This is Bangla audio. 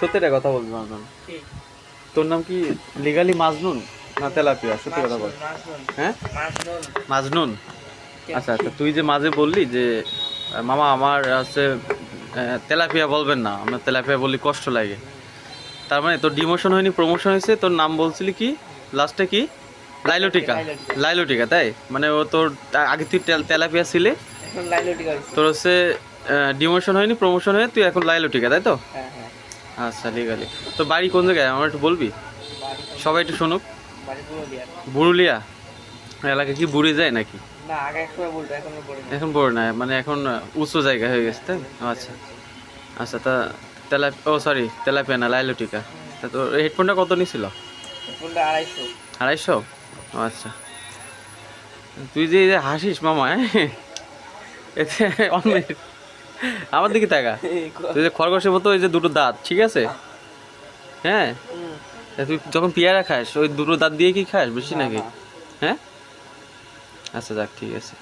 সত্যি একটা কথা বলবি মাজনুন তোর নাম কি? লিগালি মাজনুন না তেলাপিয়া? সত্যি কথা বল। হ্যাঁ? মাজনুন। আচ্ছা আচ্ছা তুই যে মাঝে বললি যে মামা আমার হচ্ছে তেলাপিয়া বলবেন না আমার তেলাপিয়া বললি কষ্ট লাগে। তার মানে তোর ডিমোশন হয়নি প্রমোশন হয়েছে তোর নাম বলছিলি কি? লাস্টে কি? লাইলোটিকা। লাইলোটিকা। তাই? মানে ও তোর আগে তুই তেলাপিয়া ছিলে। তোর হচ্ছে ডিমোশন হয়নি প্রমোশন হয়ে তুই এখন লাইলোটিকা তাই তো? হ্যাঁ। আচ্ছা লিগালি তো বাড়ি কোন জায়গায়? আমার একটু বলবি? সবাই একটু শুনুক। বুরুলিয়া এলাকা কি বুড়ে যায় নাকি? এখন বড় না মানে এখন উঁচু জায়গা হয়ে গেছে তাই আচ্ছা। আচ্ছা তা তেলা ও সরি তেলাপিয়া না লাইলোটিকা। তা তোর হেডফোনটা কত নিছিল? আড়াইশো। আড়াইশো? ও আচ্ছা। তুই যে হাসিস মামা হ্যাঁ? এতে অন্য আমার দিকে তাকা। তুই যে খরগোশের মতো ওই যে দুটো দাঁত ঠিক আছে? হ্যাঁ? তুই যখন পেয়ারা খাস ওই দুটো দাঁত দিয়ে কি খাস বেশি নাকি? হ্যাঁ? আচ্ছা যাক ঠিক আছে।